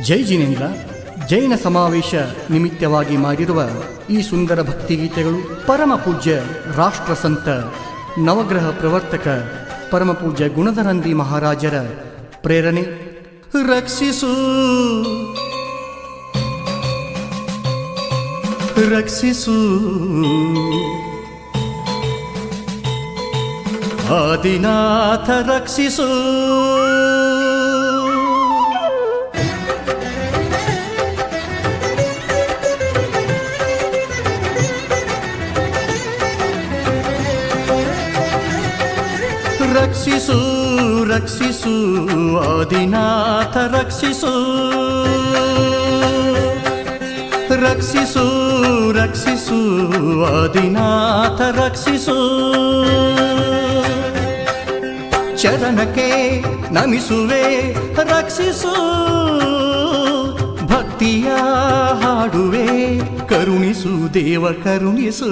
ಜೈ ಜಿನೇಂದ್ರ ಜೈನ ಸಮಾವೇಶ ನಿಮಿತ್ತವಾಗಿ ಮಾಡಿರುವ ಈ ಸುಂದರ ಭಕ್ತಿಗೀತೆಗಳು ಪರಮ ಪೂಜ್ಯ ರಾಷ್ಟ್ರ ಸಂತ, ನವಗ್ರಹ ಪ್ರವರ್ತಕ ಪರಮ ಪೂಜ್ಯ ಗುಣಧರಂದಿ ಮಹಾರಾಜರ ಪ್ರೇರಣೆ. ರಕ್ಷಿಸು ರಕ್ಷಿಸು. ಆದಿನಾಥ ರಕ್ಷಿಸು. ರಕ್ಷಿಸು ರಕ್ಷಿಸು ಆದಿನಾಥ ರಕ್ಷಿಸು. ರಕ್ಷಿಸು ರಕ್ಷಿಸು ಆದಿನಾಥ ರಕ್ಷಿಸು. ಚರಣಕ್ಕೆ ನಮಿಸುವೆ ರಕ್ಷಿಸು. ಭಕ್ತಿಯ ಹಾಡುವೆ ಕರುಣಿಸು ದೇವ ಕರುಣಿಸು.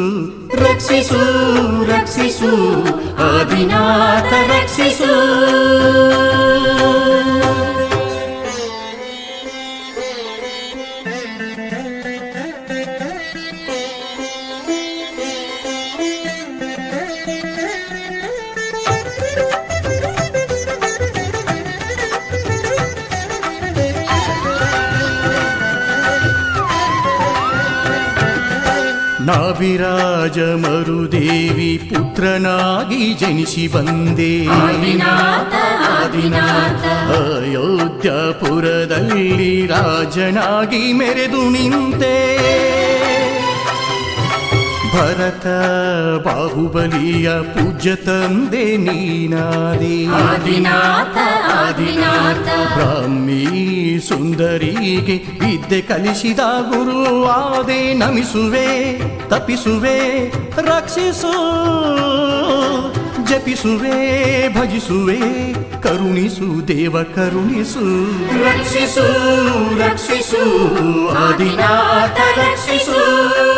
ರಕ್ಷಿಸು ರಕ್ಷಿಸು ಆದಿನಾಥ ರಕ್ಷಿಸು. ನಾಭಿರಾಜ ಮರುದೇವಿ ಪುತ್ರನಾಗಿ ಜನಿಸಿ ಬಂದೆ. ಅಯೋಧ್ಯಪುರದಲ್ಲಿ ರಾಜನಾಗಿ ಮೆರೆದು ನಿಂತೆ. ಭರತ ಬಾಹುಬಲಿಯ ಪೂಜ್ಯ ತಂದೆ ನೀನಾದಿ. ಆದಿನಾಥ ಆದಿನಾಥ. ಬ್ರಾಹ್ಮಿ ಸುಂದರಿಗೆ ವಿದ್ಯೆ ಕಲಿಸಿದ ಗುರು ಆದೆ ನಮಿಸುವೆ ತಪಿಸುವೆ ರಕ್ಷಿಸು ಜಪಿಸುವೆ ಭಜಿಸುವೆ ಕರುಣಿಸು ದೇವ ಕರುಣಿಸು. ರಕ್ಷಿಸು ರಕ್ಷಿಸು ಆದಿನಾಥ ರಕ್ಷಿಸು.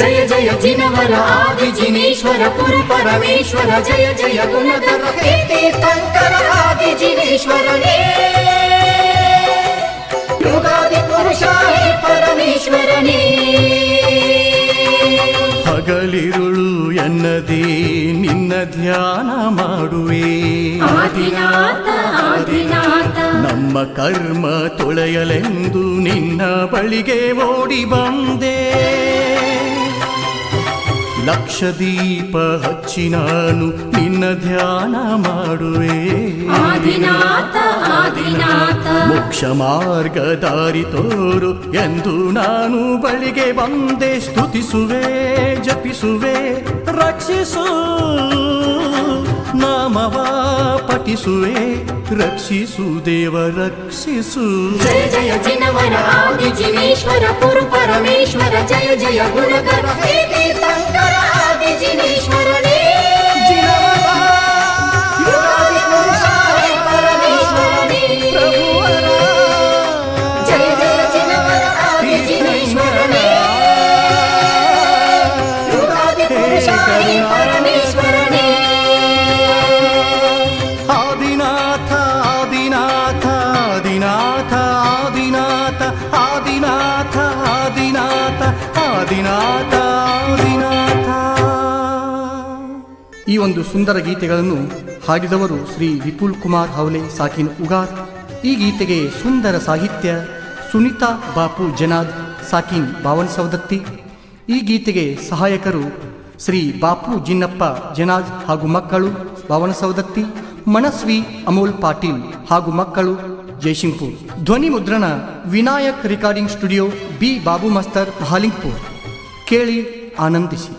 ಜಯ ಜಯ ಜಿನವರ ಆದಿ ಜಿನೇಶ್ವರ ಪುರು ಪರಮೇಶ್ವರ ಜಯ ಜಯ ಗುಣಧರ ಹೇ ತೀರ್ಥಂಕರ ಆದಿ ಜಿನೇಶ್ವರನೇ. ಯುಗಾದಿ ಪುರುಷ ಹೇ ಪರಮೇಶ್ವರನೇ. ಹಗಲಿರುಳು ಎನ್ನದೇ ನಿನ್ನ ಧ್ಯಾನ ಮಾಡುವೆ. ಆದಿನಾಥ ಆದಿನಾಥ. ನಮ್ಮ ಕರ್ಮ ತೊಳೆಯಲೆಂದು ನಿನ್ನ ಬಳಿಗೆ ಓಡಿ ಬಂದೆ. ಲಕ್ಷ ದೀಪ ಹಚ್ಚಿ ನಾನು ನಿನ್ನ ಧ್ಯಾನ ಮಾಡುವೆ. ಆದಿನಾಥ ಆದಿನಾಥ. ಮೋಕ್ಷ ಮಾರ್ಗ ದಾರಿ ತೋರು ಎಂದು ನಾನು ಬಳಿಗೆ ಬಂದೆ. ಸ್ತುತಿಸುವೆ ಜಪಿಸುವೆ ರಕ್ಷಿಸು. ನಾಮವ ಪಠಿಸುವೆ ರಕ್ಷಿಸು ದೇವ ರಕ್ಷಿಸು ಜಯ ಜಯ ಜಿನವರ ಆದಿ ಜಿನೇಶ್ವರ ಪುರು ಪರಮೇಶ್ವರ ಜಯ ಜಯ ಗುಣಧರ ಹೇ ತೀರ್ಥಂಕರ ಆದಿ ಜಿನೇಶ್ವರನೇ ಆದಿನಾಥ ದಿನಾಥ ಈ ಒಂದು ಸುಂದರ ಗೀತೆಗಳನ್ನು ಹಾಡಿದವರು ಶ್ರೀ ವಿಪುಲ್ ಕುಮಾರ್ ಹೌಲೆ ಸಾಕಿನ್ ಉಗಾರ್, ಈ ಗೀತೆಗೆ ಸುಂದರ ಸಾಹಿತ್ಯ ಸುನಿತಾ ಬಾಪು ಜನಾದ್ ಸಾಕಿನ್ ಬಾವನ್ ಸವದತ್ತಿ ಈ ಗೀತೆಗೆ ಸಹಾಯಕರು ಶ್ರೀ ಬಾಪು ಜಿನ್ನಪ್ಪ ಜನಾಜ್ ಹಾಗೂ ಮಕ್ಕಳು ಬಾವನ ಸವದತ್ತಿ ಮನಸ್ವಿ ಅಮೋಲ್ ಪಾಟೀಲ್ ಹಾಗೂ ಮಕ್ಕಳು ಜೈಸಿಂಗ್ಪುರ್ ಧ್ವನಿ ಮುದ್ರಣ Vinayak recording studio B Babu master Halingpur ಕೇಳಿ ಆನಂದಿಸಿ.